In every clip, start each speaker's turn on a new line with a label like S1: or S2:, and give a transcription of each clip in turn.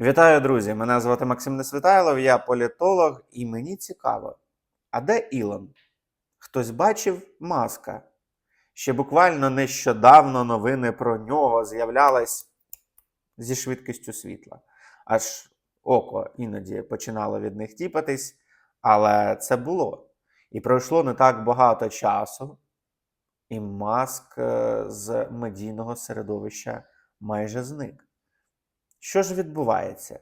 S1: Вітаю, друзі! Мене звати Максим Несвітайлов, я політолог, і мені цікаво, а де Ілон? Хтось бачив маска? Ще буквально нещодавно новини про нього з'являлись зі швидкістю світла. Аж око іноді починало від них тіпатись, але це було. І пройшло не так багато часу, і маск е, з медійного середовища майже зник. Що ж відбувається?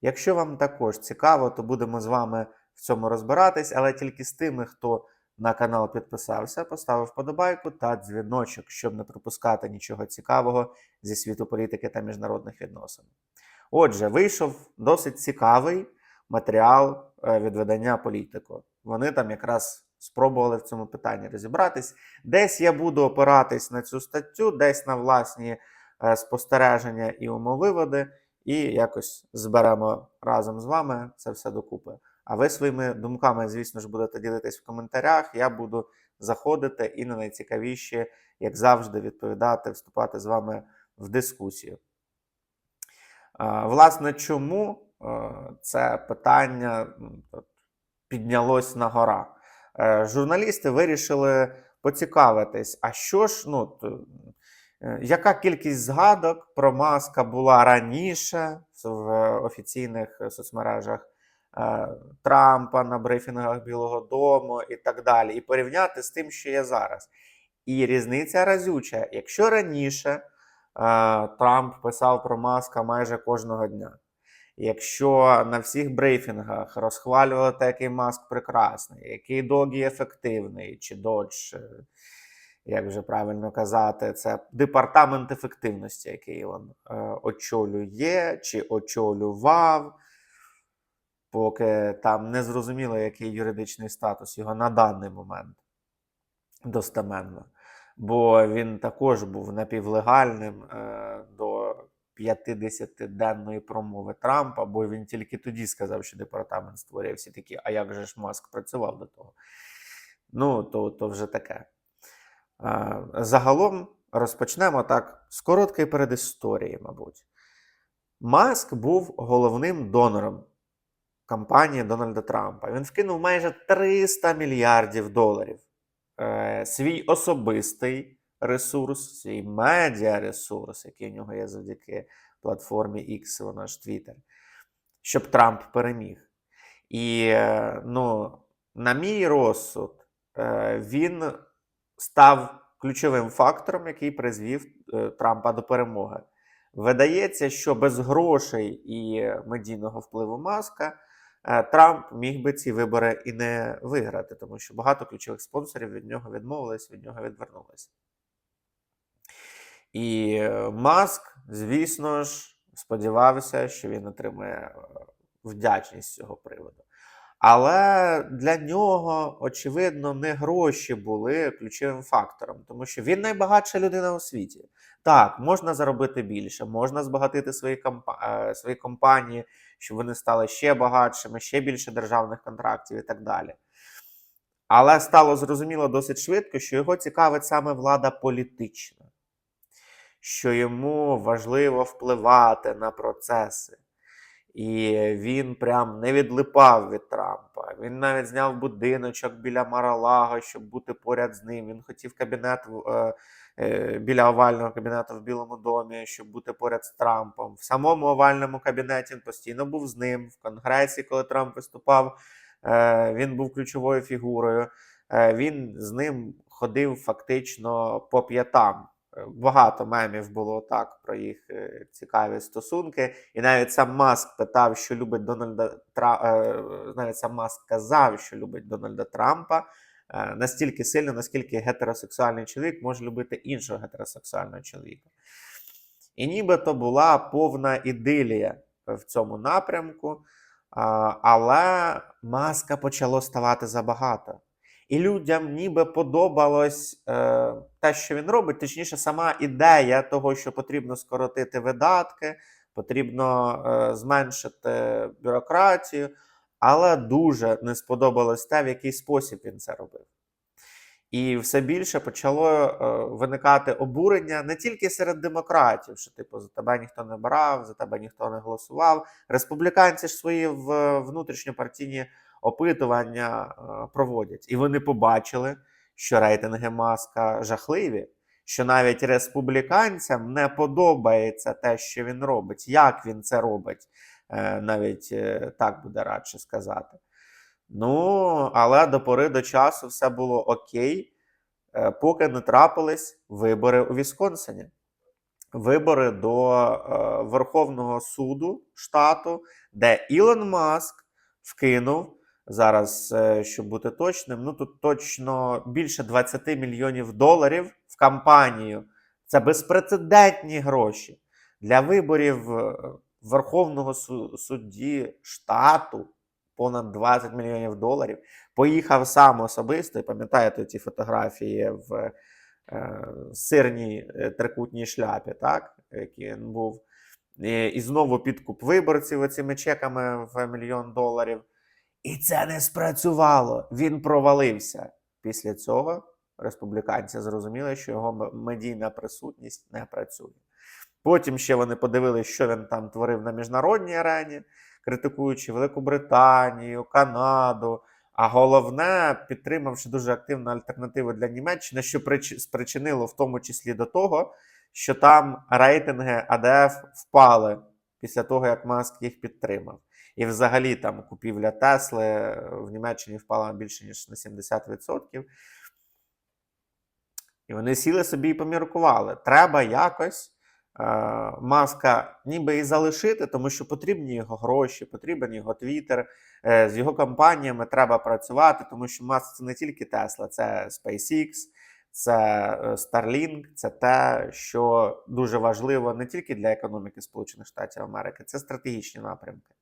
S1: Якщо вам також цікаво, то будемо з вами в цьому розбиратись, але тільки з тими, хто на канал підписався, поставив вподобайку та дзвіночок, щоб не пропускати нічого цікавого зі світу політики та міжнародних відносин. Отже, вийшов досить цікавий матеріал е, від видання Політико. Вони там якраз спробували в цьому питанні розібратись. Десь я буду опиратись на цю статтю, десь на власні спостереження і умовиводи, і якось зберемо разом з вами це все докупи. А ви своїми думками, звісно ж, будете ділитись в коментарях. Я буду заходити і на найцікавіші, як завжди, відповідати, вступати з вами в дискусію. Власне, чому е, це питання піднялось на гора? Е, Журналісти вирішили поцікавитись, а що ж, ну, е, яка кількість згадок про маска була раніше в офіційних соцмережах е, Трампа на брифінгах Білого Дому і так далі, і порівняти з тим, що є зараз. І різниця разюча. Якщо раніше е, Трамп писав про маска майже кожного дня. Якщо на всіх брифінгах розхвалювали те, який маск прекрасний, який догі ефективний, чи додж, е, як вже правильно казати, це департамент ефективності, який він е, очолює чи очолював, поки там не зрозуміло, який юридичний статус його на даний момент достеменно. Бо він також був напівлегальним е, до 50-денної промови Трампа, бо він тільки тоді сказав, що департамент створює всі такі, а як же ж Маск працював до того? Ну, то, то вже таке. Загалом розпочнемо так з короткої передісторії, мабуть. Маск був головним донором кампанії Дональда Трампа. Він вкинув майже 300 мільярдів доларів. Е, свій особистий ресурс, свій медіаресурс, який у нього є завдяки платформі X, вона ж Twitter, щоб Трамп переміг. І, е, ну, на мій розсуд, е, він став ключовим фактором, який призвів е, Трампа до перемоги. Видається, що без грошей і медійного впливу маска е, Трамп міг би ці вибори і не виграти, тому що багато ключових спонсорів від нього відмовились, від нього відвернулись. І е, Маск, звісно ж, сподівався, що він отримає вдячність з цього приводу. Але для нього, очевидно, не гроші були ключовим фактором, тому що він найбагатша людина у світі. Так, можна заробити більше, можна збагатити свої, компа- е, свої компанії, щоб вони стали ще багатшими, ще більше державних контрактів і так далі. Але стало зрозуміло досить швидко, що його цікавить саме влада політична, що йому важливо впливати на процеси. І він прям не відлипав від Трампа. Він навіть зняв будиночок біля Маралаго, щоб бути поряд з ним. Він хотів кабінет е, е, біля овального кабінету в Білому домі, щоб бути поряд з Трампом. В самому овальному кабінеті він постійно був з ним. В Конгресі, коли Трамп виступав, е, він був ключовою фігурою. Він з ним ходив фактично по п'ятам. Багато мемів було так про їх е, цікаві стосунки. І навіть сам Маск питав, що любить Дональда Тра... е, навіть сам Маск казав, що любить Дональда Трампа е, настільки сильно, наскільки гетеросексуальний чоловік може любити іншого гетеросексуального чоловіка. І нібито була повна ідилія в цьому напрямку, але маска почало ставати забагато. І людям ніби подобалось е, те, що він робить, точніше, сама ідея того, що потрібно скоротити видатки, потрібно е, зменшити бюрократію, але дуже не сподобалось те, в який спосіб він це робив. І все більше почало е, виникати обурення не тільки серед демократів, що типу за тебе ніхто не брав, за тебе ніхто не голосував. Республіканці ж свої в внутрішньопартійні опитування е, проводять, і вони побачили, що рейтинги маска жахливі, що навіть республіканцям не подобається те, що він робить, як він це робить, Е, навіть е, так буде радше сказати. Ну, але до пори до часу все було окей, поки не трапились вибори у Вісконсині. Вибори до Верховного суду штату, де Ілон Маск вкинув зараз, е, щоб бути точним, ну тут точно більше 20 мільйонів доларів в кампанію. Це безпрецедентні гроші для виборів е, Верховного судді штату понад 20 мільйонів доларів. Поїхав сам особисто. І пам'ятаєте ці фотографії в е, сирній е, трикутній шляпі, так? Який він був. І, і знову підкуп виборців оцими чеками в мільйон доларів. І це не спрацювало. Він провалився. Після цього республіканці зрозуміли, що його медійна присутність не працює. Потім ще вони подивилися, що він там творив на міжнародній арені, критикуючи Велику Британію, Канаду. А головне, підтримавши дуже активну альтернативу для Німеччини, що прич- спричинило в тому числі до того, що там рейтинги АДФ впали після того, як Маск їх підтримав. І взагалі там купівля Тесли в Німеччині впала більше ніж на 70%. І вони сіли собі і поміркували. Треба якось е, маска ніби і залишити, тому що потрібні його гроші, потрібен його твіттер. Е, з його компаніями треба працювати, тому що Маск це не тільки Tesla, це SpaceX, це е, Starlink, це те, що дуже важливо не тільки для економіки Сполучених Штатів Америки, це стратегічні напрямки.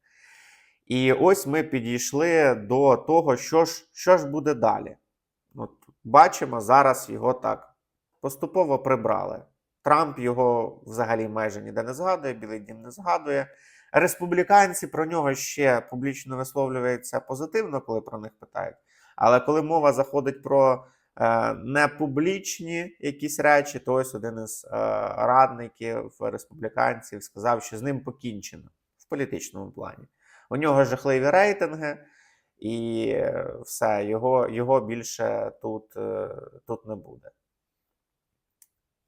S1: І ось ми підійшли до того, що ж, що ж буде далі. От, бачимо, зараз його так поступово прибрали. Трамп його взагалі майже ніде не згадує, Білий Дім не згадує. Республіканці про нього ще публічно висловлюються позитивно, коли про них питають. Але коли мова заходить про е, непублічні якісь речі, то ось один із е, радників республіканців сказав, що з ним покінчено в політичному плані. У нього жахливі рейтинги, і е, все, його, його більше тут, е, тут не буде.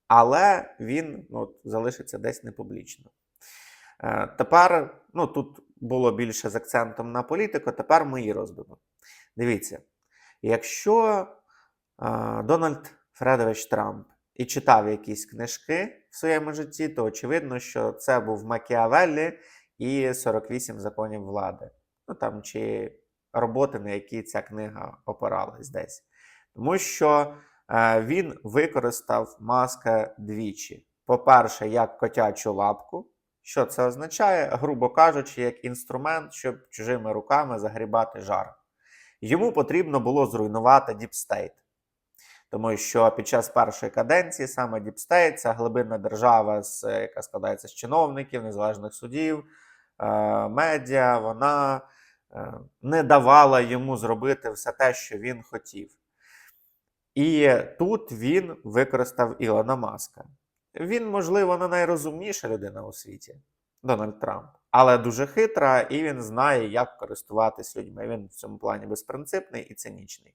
S1: Але він ну, залишиться десь непублічно. Е, Тепер, ну тут було більше з акцентом на політику, тепер мої роздуми. Дивіться, якщо Дональд Фредович Трамп і читав якісь книжки в своєму житті, то очевидно, що це був Макіавеллі і 48 законів влади. Ну там чи роботи, на які ця книга опиралась десь. Тому що е, він використав маска двічі. По-перше, як котячу лапку. Що це означає, грубо кажучи, як інструмент, щоб чужими руками загрібати жар. Йому потрібно було зруйнувати Діпстейт. Тому що під час першої каденції саме Діпстейт це глибинна держава, яка складається з чиновників, незалежних судів, е, медіа, вона е, не давала йому зробити все те, що він хотів. І тут він використав Ілона Маска. Він, можливо, не найрозумніша людина у світі, Дональд Трамп, але дуже хитра, і він знає, як користуватись людьми. Він в цьому плані безпринципний і цинічний.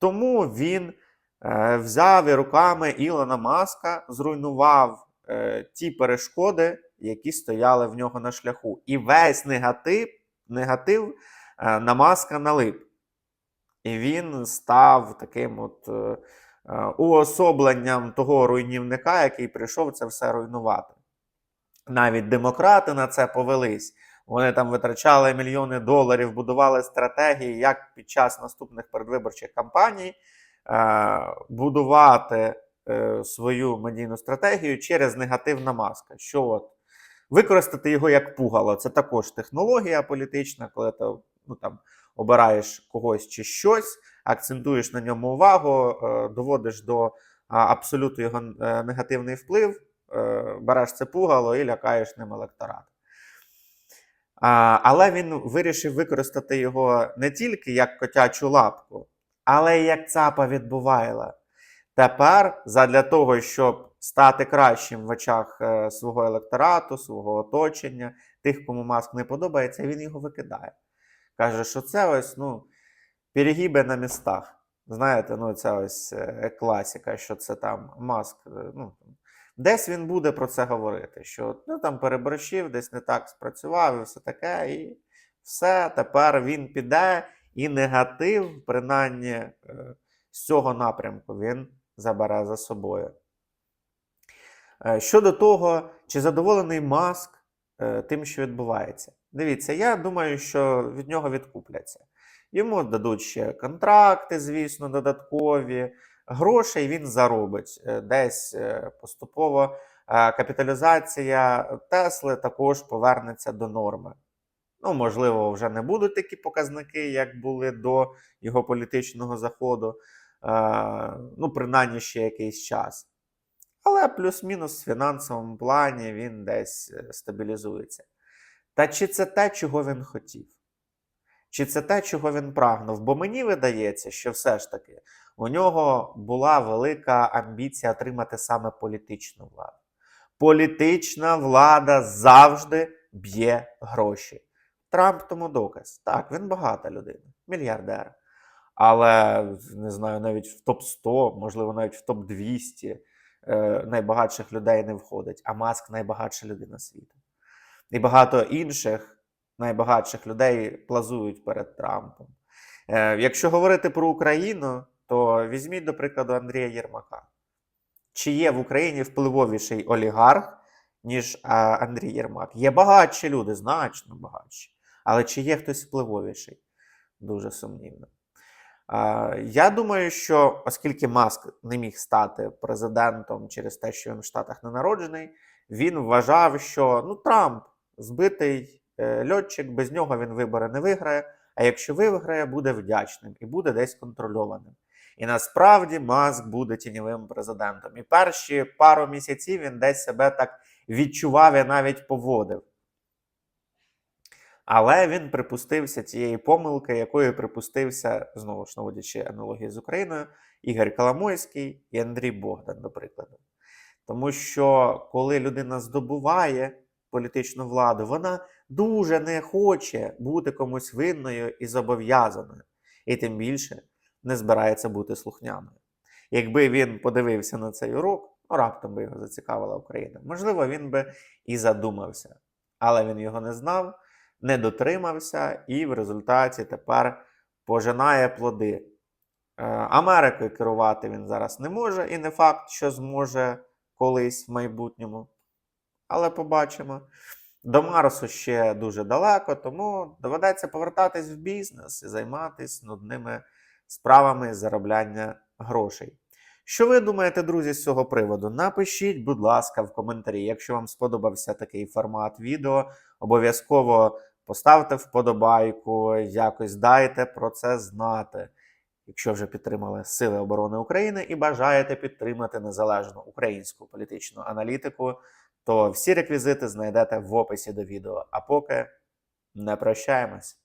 S1: Тому він е, взяв і руками Ілона Маска, зруйнував е, ті перешкоди, які стояли в нього на шляху. І весь негатив, негатив е, на маска налип. І він став таким от. Е, е, уособленням того руйнівника, який прийшов це все руйнувати. Навіть демократи на це повелись. Вони там витрачали мільйони доларів, будували стратегії, як під час наступних передвиборчих кампаній е, будувати е, свою медійну стратегію через негативна маска. Що от використати його як пугало. Це також технологія політична, коли ти ну, там, обираєш когось чи щось, акцентуєш на ньому увагу, е, доводиш до абсолюту його е, негативний вплив, е, береш це пугало і лякаєш ним електорат. Але він вирішив використати його не тільки як котячу лапку, Але й як цапа відбувайла. Тепер, задля того, щоб стати кращим в очах е, свого електорату, свого оточення, тих, кому маск не подобається, він його викидає. Каже, що це ось ну, перегіби на містах. Знаєте, ну це ось е, класика, що це там маск. е, Ну, десь він буде про це говорити, що ну, там переборщив, десь не так спрацював і все таке. І все, тепер він піде, і негатив, принаймні, з цього напрямку він забере за собою. Е, Щодо того, чи задоволений Маск е, тим, що відбувається. Дивіться, я думаю, що від нього відкупляться. Йому дадуть ще контракти, звісно, додаткові. Грошей він заробить. Е, Десь поступово капіталізація Тесли також повернеться до норми. Ну, можливо, вже не будуть такі показники, як були до його політичного заходу. Ну, принаймні ще якийсь час. Але плюс-мінус в фінансовому плані він десь е, стабілізується. Та чи це те, чого він хотів? Чи це те, чого він прагнув? Бо мені видається, що все ж таки у нього була велика амбіція отримати саме політичну владу. Політична влада завжди б'є гроші. Трамп тому доказ. Так, він багата людина, мільярдер. Але не знаю, навіть в топ-100, можливо, навіть в топ-200 е, найбагатших людей не входить, а Маск найбагатша людина світу. І багато інших найбагатших людей плазують перед Трампом. Е, якщо говорити про Україну, то візьміть, до прикладу, Андрія Єрмака. Чи є в Україні впливовіший олігарх, ніж Андрій Єрмак? Є багатші люди, значно багатші. Але чи є хтось впливовіший? Дуже сумнівно. Я думаю, що оскільки Маск не міг стати президентом через те, що він в Штатах не народжений, він вважав, що ну, Трамп збитий е, льотчик, без нього він вибори не виграє. А якщо виграє, буде вдячним і буде десь контрольованим. І насправді Маск буде тіньовим президентом. І перші пару місяців він десь себе так відчував і навіть поводив. Але він припустився цієї помилки, якою припустився, знову ж наводячи аналогії з Україною, Ігор Коломойський і Андрій Богдан, до прикладу. Тому що коли людина здобуває політичну владу, вона дуже не хоче бути комусь винною і зобов'язаною, і тим більше не збирається бути слухняною. Якби він подивився на цей урок, ну раптом би його зацікавила Україна, можливо, він би і задумався, але він його не знав, не дотримався і в результаті тепер пожинає плоди. Е, Америкою керувати він зараз не може, і не факт, що зможе колись в майбутньому. Але побачимо. До Марсу ще дуже далеко, тому доведеться повертатись в бізнес і займатися нудними справами заробляння грошей. Що ви думаєте, друзі, з цього приводу? Напишіть, будь ласка, в коментарі. Якщо вам сподобався такий формат відео, обов'язково поставте вподобайку, якось дайте про це знати. Якщо вже підтримали Сили оборони України і бажаєте підтримати незалежну українську політичну аналітику, то всі реквізити знайдете в описі до відео. А поки не прощаємось.